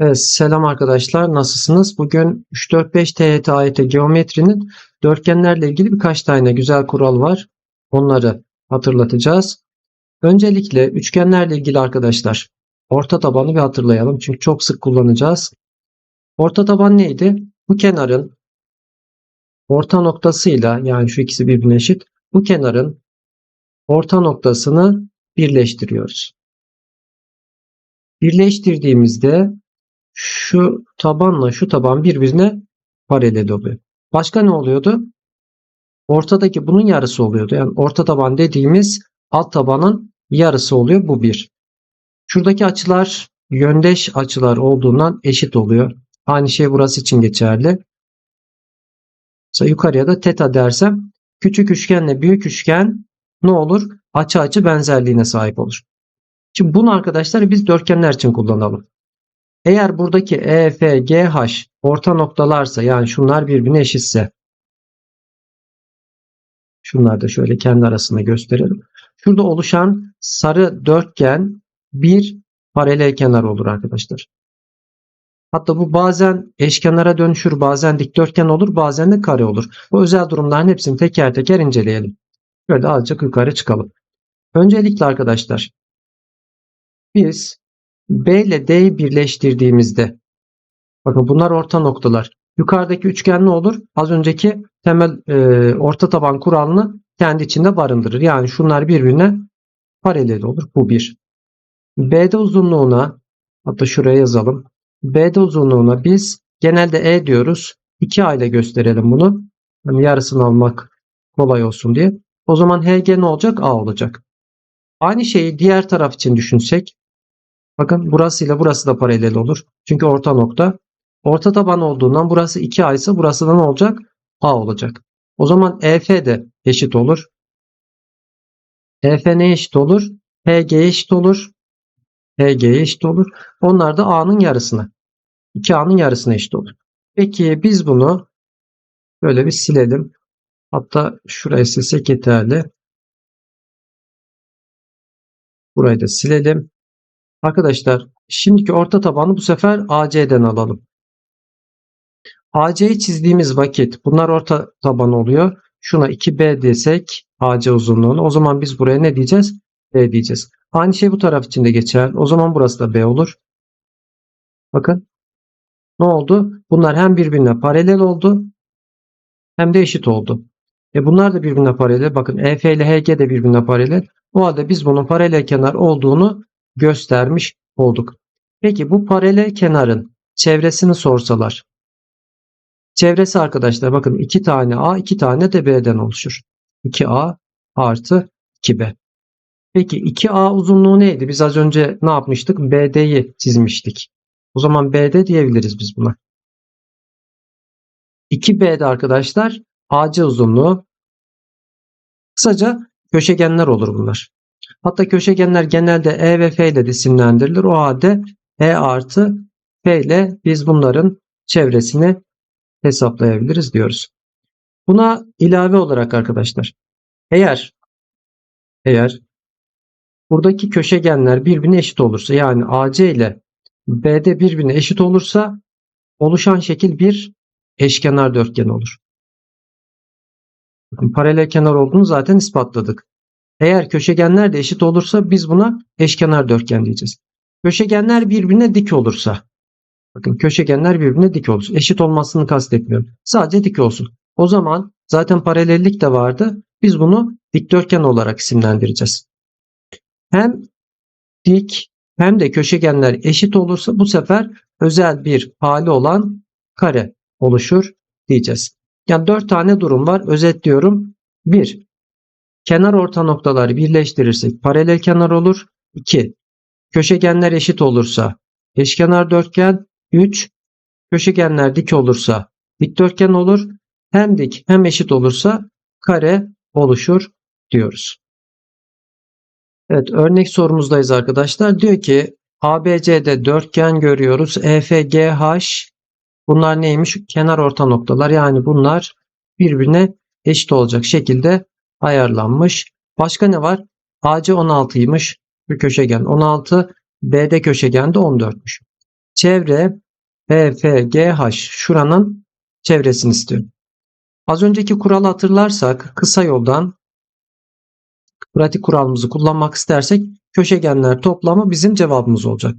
Evet, selam arkadaşlar. Nasılsınız? Bugün 3-4-5 TYT AYT geometrinin dörtgenlerle ilgili birkaç tane güzel kural var. Onları hatırlatacağız. Öncelikle üçgenlerle ilgili arkadaşlar orta tabanı bir hatırlayalım. Çünkü çok sık kullanacağız. Orta taban neydi? Bu kenarın orta noktasıyla yani şu ikisi birbirine eşit. Bu kenarın orta noktasını birleştiriyoruz. Birleştirdiğimizde şu tabanla şu taban birbirine paralel oluyor. Başka ne oluyordu? Ortadaki bunun yarısı oluyordu. Yani orta taban dediğimiz alt tabanın yarısı oluyor. Bu bir. Şuradaki açılar yöndeş açılar olduğundan eşit oluyor. Aynı şey burası için geçerli. Mesela yukarıya da teta dersem küçük üçgenle büyük üçgen ne olur? Açı açı benzerliğine sahip olur. Şimdi bunu arkadaşlar biz dörtgenler için kullanalım. Eğer buradaki E, F, orta noktalarsa yani şunlar birbirine eşitse şunları da şöyle kendi arasında gösterelim. Şurada oluşan sarı dörtgen bir paralel kenar olur arkadaşlar. Hatta bu bazen eşkenara dönüşür, bazen dikdörtgen olur, bazen de kare olur. Bu özel durumların hepsini teker teker inceleyelim. Şöyle azıcık yukarı çıkalım. Öncelikle arkadaşlar biz B ile D'yi birleştirdiğimizde bakın bunlar orta noktalar. Yukarıdaki üçgen ne olur? Az önceki temel e, orta taban kuralını kendi içinde barındırır. Yani şunlar birbirine paralel olur. Bu bir. BD uzunluğuna hatta şuraya yazalım. BD uzunluğuna biz genelde E diyoruz. 2A ile gösterelim bunu. Yani yarısını almak kolay olsun diye. O zaman HG ne olacak? A olacak. Aynı şeyi diğer taraf için düşünsek Bakın burası ile burası da paralel olur. Çünkü orta nokta. Orta taban olduğundan burası 2A ise burası da ne olacak? A olacak. O zaman EF de eşit olur. EF ne eşit olur? HG eşit olur. HG eşit olur. Onlar da A'nın yarısına. 2A'nın yarısına eşit olur. Peki biz bunu böyle bir silelim. Hatta şurayı silsek yeterli. Burayı da silelim. Arkadaşlar şimdiki orta tabanı bu sefer AC'den alalım. AC'yi çizdiğimiz vakit bunlar orta taban oluyor. Şuna 2B desek AC uzunluğunu o zaman biz buraya ne diyeceğiz? B diyeceğiz. Aynı şey bu taraf için de geçer. O zaman burası da B olur. Bakın ne oldu? Bunlar hem birbirine paralel oldu hem de eşit oldu. E bunlar da birbirine paralel. Bakın EF ile HG de birbirine paralel. O halde biz bunun paralel kenar olduğunu göstermiş olduk. Peki bu paralel kenarın çevresini sorsalar. Çevresi arkadaşlar bakın 2 tane A 2 tane de B'den oluşur. 2A artı 2B. Peki 2A uzunluğu neydi? Biz az önce ne yapmıştık? BD'yi çizmiştik. O zaman BD diyebiliriz biz buna. 2B'de arkadaşlar AC uzunluğu. Kısaca köşegenler olur bunlar. Hatta köşegenler genelde E ve F ile de isimlendirilir. O halde E artı F ile biz bunların çevresini hesaplayabiliriz diyoruz. Buna ilave olarak arkadaşlar eğer eğer buradaki köşegenler birbirine eşit olursa yani AC ile BD birbirine eşit olursa oluşan şekil bir eşkenar dörtgen olur. Paralel kenar olduğunu zaten ispatladık. Eğer köşegenler de eşit olursa biz buna eşkenar dörtgen diyeceğiz. Köşegenler birbirine dik olursa bakın köşegenler birbirine dik olursa eşit olmasını kastetmiyorum. Sadece dik olsun. O zaman zaten paralellik de vardı. Biz bunu dikdörtgen olarak isimlendireceğiz. Hem dik hem de köşegenler eşit olursa bu sefer özel bir hali olan kare oluşur diyeceğiz. Yani dört tane durum var. Özetliyorum. 1. Kenar orta noktaları birleştirirsek paralel kenar olur. 2. Köşegenler eşit olursa eşkenar dörtgen. 3. Köşegenler dik olursa dikdörtgen olur. Hem dik hem eşit olursa kare oluşur diyoruz. Evet örnek sorumuzdayız arkadaşlar. Diyor ki ABC'de dörtgen görüyoruz. EFGH bunlar neymiş? Kenar orta noktalar. Yani bunlar birbirine eşit olacak şekilde ayarlanmış. Başka ne var? AC 16'ymış. Bu köşegen 16. BD köşegen de 14'müş. çevre EFGH şuranın çevresini istiyor. Az önceki kuralı hatırlarsak kısa yoldan pratik kuralımızı kullanmak istersek köşegenler toplamı bizim cevabımız olacak.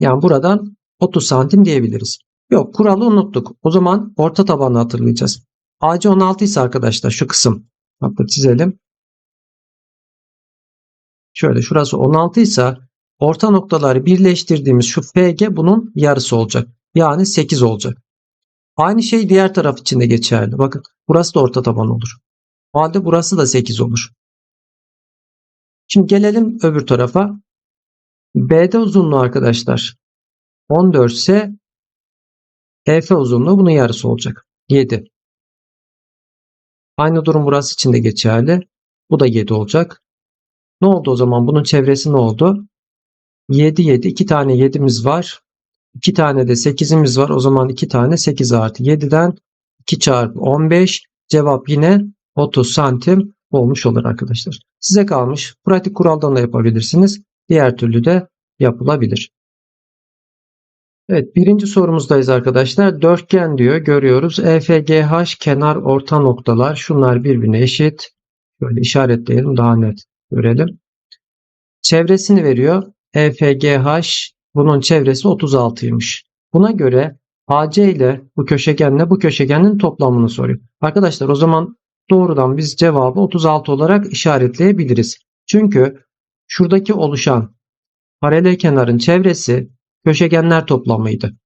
Yani buradan 30 santim diyebiliriz. Yok kuralı unuttuk. O zaman orta tabanı hatırlayacağız. AC 16 ise arkadaşlar şu kısım. Hatta çizelim. Şöyle şurası 16 ise orta noktaları birleştirdiğimiz şu FG bunun yarısı olacak. Yani 8 olacak. Aynı şey diğer taraf için de geçerli. Bakın burası da orta taban olur. O halde burası da 8 olur. Şimdi gelelim öbür tarafa. BD uzunluğu arkadaşlar 14 ise EF uzunluğu bunun yarısı olacak. 7. Aynı durum burası için de geçerli. Bu da 7 olacak. Ne oldu o zaman? Bunun çevresi ne oldu? 7 7 2 tane 7'miz var. 2 tane de 8'imiz var. O zaman 2 tane 8 artı 7'den 2 çarpı 15 cevap yine 30 santim olmuş olur arkadaşlar. Size kalmış. Pratik kuraldan da yapabilirsiniz. Diğer türlü de yapılabilir. Evet birinci sorumuzdayız arkadaşlar. Dörtgen diyor görüyoruz. EFGH kenar orta noktalar şunlar birbirine eşit. Böyle işaretleyelim daha net görelim. Çevresini veriyor. EFGH bunun çevresi 36'ymış. Buna göre AC ile bu köşegenle bu köşegenin toplamını soruyor. Arkadaşlar o zaman doğrudan biz cevabı 36 olarak işaretleyebiliriz. Çünkü şuradaki oluşan paralel kenarın çevresi köşegenler toplamıydı.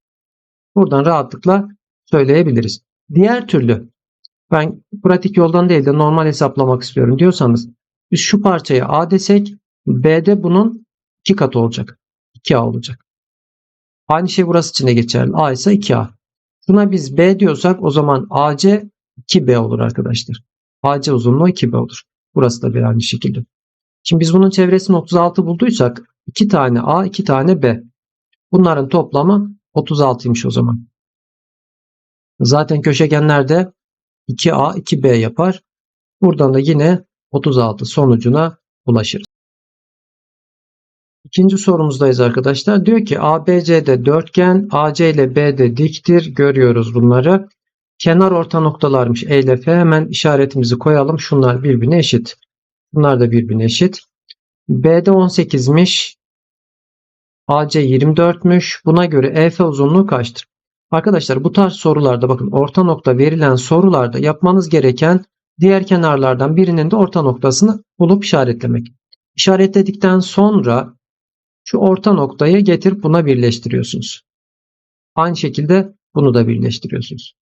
Buradan rahatlıkla söyleyebiliriz. Diğer türlü ben pratik yoldan değil de normal hesaplamak istiyorum diyorsanız biz şu parçaya A desek B'de bunun 2 katı olacak. 2A olacak. Aynı şey burası için de geçerli. A ise 2A. Buna biz B diyorsak o zaman AC 2B olur arkadaşlar. AC uzunluğu 2B olur. Burası da bir aynı şekilde. Şimdi biz bunun çevresini 36 bulduysak 2 tane A 2 tane B. Bunların toplamı 36'ymış o zaman. Zaten köşegenlerde 2A 2B yapar. Buradan da yine 36 sonucuna ulaşırız. İkinci sorumuzdayız arkadaşlar. Diyor ki ABC'de dörtgen, AC ile BD diktir. Görüyoruz bunları. Kenar orta noktalarmış E ile F. Hemen işaretimizi koyalım. Şunlar birbirine eşit. Bunlar da birbirine eşit. BD 18'miş. AC 24'müş. Buna göre EF uzunluğu kaçtır? Arkadaşlar bu tarz sorularda bakın orta nokta verilen sorularda yapmanız gereken diğer kenarlardan birinin de orta noktasını bulup işaretlemek. İşaretledikten sonra şu orta noktayı getirip buna birleştiriyorsunuz. Aynı şekilde bunu da birleştiriyorsunuz.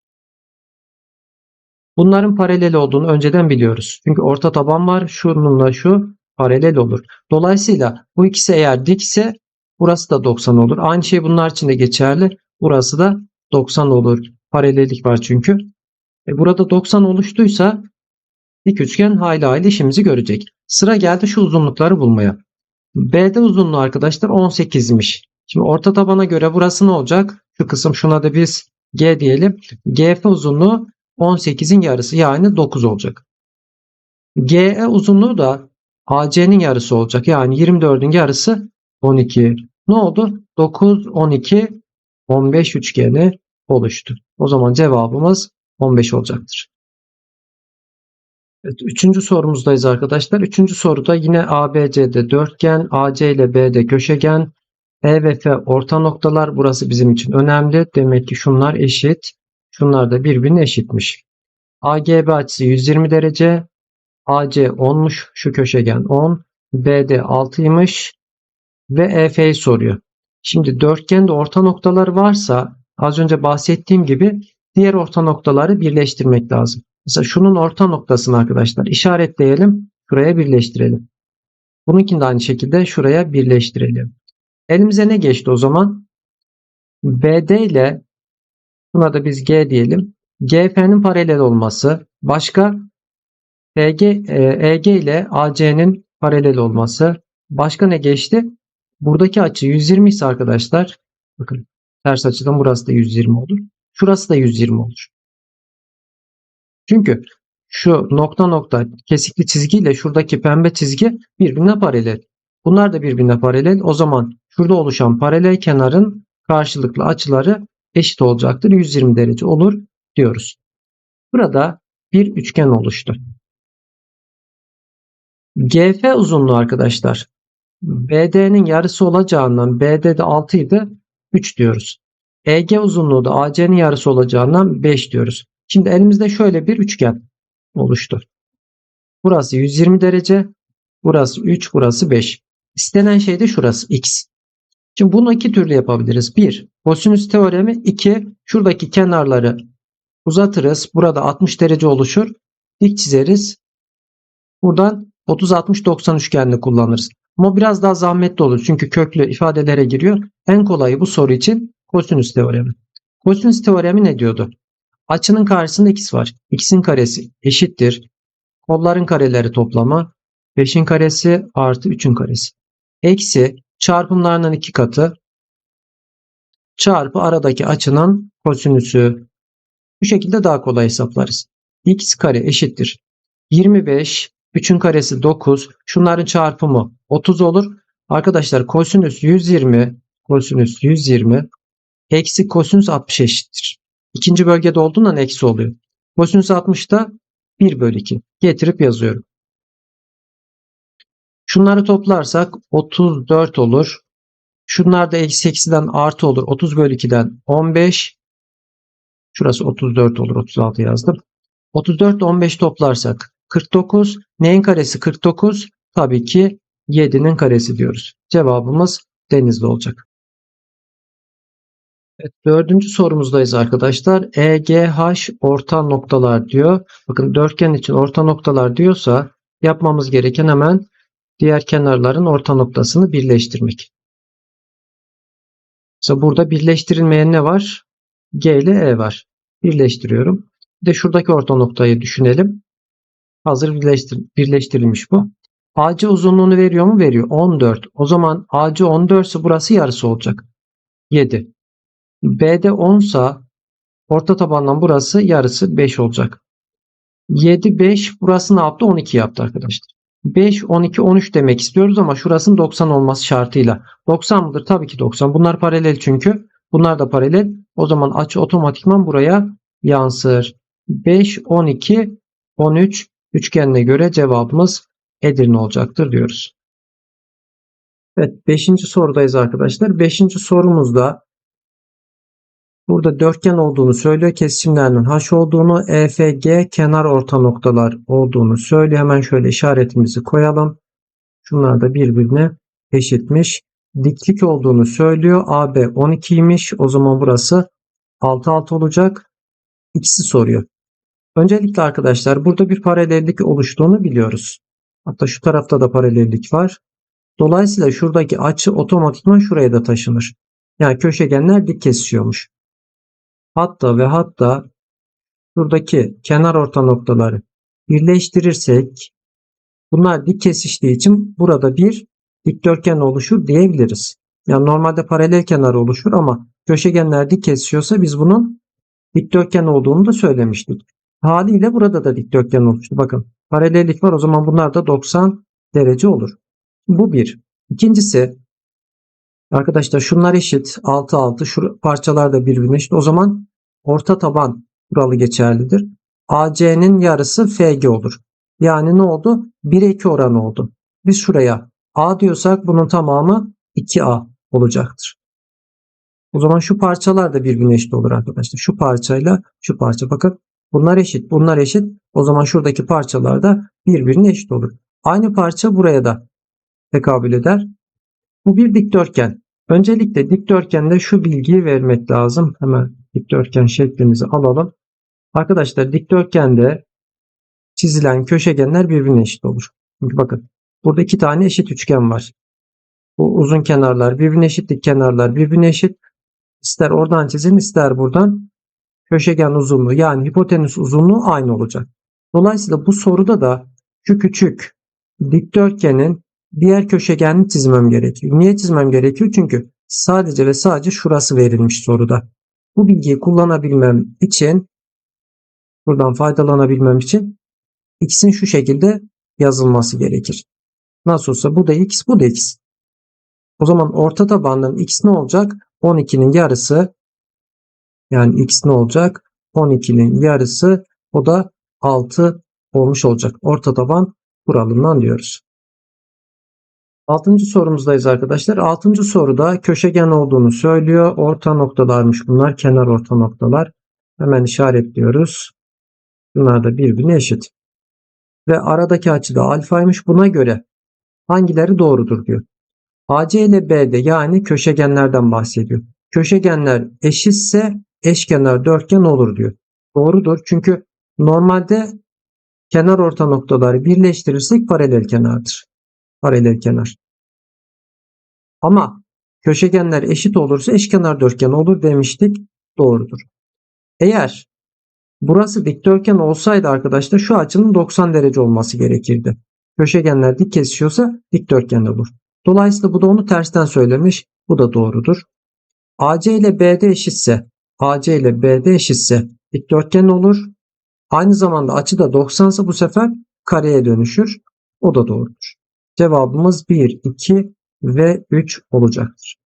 Bunların paralel olduğunu önceden biliyoruz. Çünkü orta taban var. Şununla şu paralel olur. Dolayısıyla bu ikisi eğer dikse burası da 90 olur. Aynı şey bunlar için de geçerli. Burası da 90 olur. Paralellik var çünkü. E burada 90 oluştuysa dik üçgen hayli hayli işimizi görecek. Sıra geldi şu uzunlukları bulmaya. BD uzunluğu arkadaşlar 18'miş. Şimdi orta tabana göre burası ne olacak? Şu kısım şuna da biz G diyelim. GF uzunluğu 18'in yarısı yani 9 olacak. GE uzunluğu da AC'nin yarısı olacak. Yani 24'ün yarısı 12. Ne oldu? 9, 12, 15 üçgeni oluştu. O zaman cevabımız 15 olacaktır. Evet, üçüncü sorumuzdayız arkadaşlar. Üçüncü soruda yine ABC'de dörtgen, AC ile B'de köşegen, E ve F orta noktalar. Burası bizim için önemli. Demek ki şunlar eşit. Şunlar da birbirine eşitmiş. AGB açısı 120 derece. AC 10'muş. Şu köşegen 10. BD 6'ymış. Ve EF'yi soruyor. Şimdi dörtgende orta noktalar varsa az önce bahsettiğim gibi diğer orta noktaları birleştirmek lazım. Mesela şunun orta noktasını arkadaşlar işaretleyelim. Şuraya birleştirelim. Bununkini de aynı şekilde şuraya birleştirelim. Elimize ne geçti o zaman? BD ile buna da biz G diyelim. GF'nin paralel olması. Başka EG, EG ile AC'nin paralel olması. Başka ne geçti? Buradaki açı 120 ise arkadaşlar bakın ters açıdan burası da 120 olur. Şurası da 120 olur. Çünkü şu nokta nokta kesikli çizgiyle şuradaki pembe çizgi birbirine paralel. Bunlar da birbirine paralel. O zaman şurada oluşan paralel kenarın karşılıklı açıları eşit olacaktır. 120 derece olur diyoruz. Burada bir üçgen oluştu. GF uzunluğu arkadaşlar BD'nin yarısı olacağından BD'de 6 idi 3 diyoruz. EG uzunluğu da AC'nin yarısı olacağından 5 diyoruz. Şimdi elimizde şöyle bir üçgen oluştu. Burası 120 derece, burası 3, burası 5. İstenen şey de şurası x. Şimdi bunu iki türlü yapabiliriz. 1. Kosinüs teoremi 2. Şuradaki kenarları uzatırız. Burada 60 derece oluşur. Dik çizeriz. Buradan 30-60-90 üçgenini kullanırız. Ama biraz daha zahmetli olur. Çünkü köklü ifadelere giriyor. En kolayı bu soru için kosinüs teoremi. Kosinüs teoremi ne diyordu? Açının karşısında x var. x'in karesi eşittir. Kolların kareleri toplama. 5'in karesi artı 3'ün karesi. Eksi çarpımlarının iki katı çarpı aradaki açının kosinüsü. Bu şekilde daha kolay hesaplarız. x kare eşittir. 25 3'ün karesi 9. Şunların çarpımı 30 olur. Arkadaşlar kosinüs 120 kosinüs 120 eksi kosinüs 60 eşittir. İkinci bölgede olduğundan eksi oluyor. Kosinüs 60 da 1 bölü 2. Getirip yazıyorum. Şunları toplarsak 34 olur. Şunlar da eksi eksiden artı olur. 30 bölü 2'den 15. Şurası 34 olur. 36 yazdım. 34 15 toplarsak 49. Neyin karesi 49? Tabii ki 7'nin karesi diyoruz. Cevabımız denizli olacak. Evet, dördüncü sorumuzdayız arkadaşlar. EGH orta noktalar diyor. Bakın dörtgen için orta noktalar diyorsa yapmamız gereken hemen diğer kenarların orta noktasını birleştirmek. Mesela burada birleştirilmeyen ne var? G ile E var. Birleştiriyorum. Bir de şuradaki orta noktayı düşünelim. Hazır birleştir birleştirilmiş bu. AC uzunluğunu veriyor mu? Veriyor. 14. O zaman AC 14 ise burası yarısı olacak. 7. BD 10 ise orta tabandan burası yarısı 5 olacak. 7, 5 burası ne yaptı? 12 yaptı arkadaşlar. 5, 12, 13 demek istiyoruz ama şurasının 90 olması şartıyla. 90 mıdır? Tabii ki 90. Bunlar paralel çünkü. Bunlar da paralel. O zaman açı otomatikman buraya yansır. 5, 12, 13 üçgenine göre cevabımız Edirne olacaktır diyoruz. Evet 5. sorudayız arkadaşlar. 5. sorumuzda burada dörtgen olduğunu söylüyor. Kesişimlerinin H olduğunu, EFG kenar orta noktalar olduğunu söylüyor. Hemen şöyle işaretimizi koyalım. Şunlar da birbirine eşitmiş. Diklik olduğunu söylüyor. AB 12'ymiş. O zaman burası 6 6 olacak. İkisi soruyor. Öncelikle arkadaşlar burada bir paralellik oluştuğunu biliyoruz. Hatta şu tarafta da paralellik var. Dolayısıyla şuradaki açı otomatikman şuraya da taşınır. Yani köşegenler dik kesişiyormuş. Hatta ve hatta şuradaki kenar orta noktaları birleştirirsek bunlar dik kesiştiği için burada bir dikdörtgen oluşur diyebiliriz. Yani normalde paralel kenar oluşur ama köşegenler dik kesişiyorsa biz bunun dikdörtgen olduğunu da söylemiştik. Haliyle burada da dikdörtgen oluştu. Bakın paralellik var o zaman bunlar da 90 derece olur. Bu bir. İkincisi arkadaşlar şunlar eşit 6 6 şu parçalar da birbirine eşit. O zaman orta taban kuralı geçerlidir. AC'nin yarısı FG olur. Yani ne oldu? 1'e 2 oranı oldu. Biz şuraya A diyorsak bunun tamamı 2A olacaktır. O zaman şu parçalar da birbirine eşit olur arkadaşlar. Şu parçayla şu parça. Bakın Bunlar eşit. Bunlar eşit. O zaman şuradaki parçalar da birbirine eşit olur. Aynı parça buraya da tekabül eder. Bu bir dikdörtgen. Öncelikle dikdörtgende şu bilgiyi vermek lazım. Hemen dikdörtgen şeklimizi alalım. Arkadaşlar dikdörtgende çizilen köşegenler birbirine eşit olur. Çünkü bakın burada iki tane eşit üçgen var. Bu uzun kenarlar birbirine eşit, dik kenarlar birbirine eşit. İster oradan çizin ister buradan köşegen uzunluğu yani hipotenüs uzunluğu aynı olacak. Dolayısıyla bu soruda da şu küçük dikdörtgenin diğer köşegenini çizmem gerekiyor. Niye çizmem gerekiyor? Çünkü sadece ve sadece şurası verilmiş soruda. Bu bilgiyi kullanabilmem için buradan faydalanabilmem için x'in şu şekilde yazılması gerekir. Nasıl olsa bu da x, bu da x. O zaman orta tabandan x ne olacak? 12'nin yarısı yani x ne olacak? 12'nin yarısı o da 6 olmuş olacak. Orta taban kuralından diyoruz. Altıncı sorumuzdayız arkadaşlar. Altıncı soruda köşegen olduğunu söylüyor. Orta noktalarmış bunlar. Kenar orta noktalar. Hemen işaretliyoruz. Bunlar da birbirine eşit. Ve aradaki açı da alfaymış. Buna göre hangileri doğrudur diyor. AC ile BD yani köşegenlerden bahsediyor. Köşegenler eşitse eşkenar dörtgen olur diyor. Doğrudur. Çünkü normalde kenar orta noktaları birleştirirsek paralel kenardır. Paralel kenar. Ama köşegenler eşit olursa eşkenar dörtgen olur demiştik. Doğrudur. Eğer burası dikdörtgen olsaydı arkadaşlar şu açının 90 derece olması gerekirdi. Köşegenler dik kesişiyorsa dikdörtgen olur. Dolayısıyla bu da onu tersten söylemiş. Bu da doğrudur. AC ile BD eşitse AC ile BD eşitse dikdörtgen olur. Aynı zamanda açı da 90 ise bu sefer kareye dönüşür. O da doğrudur. Cevabımız 1, 2 ve 3 olacaktır.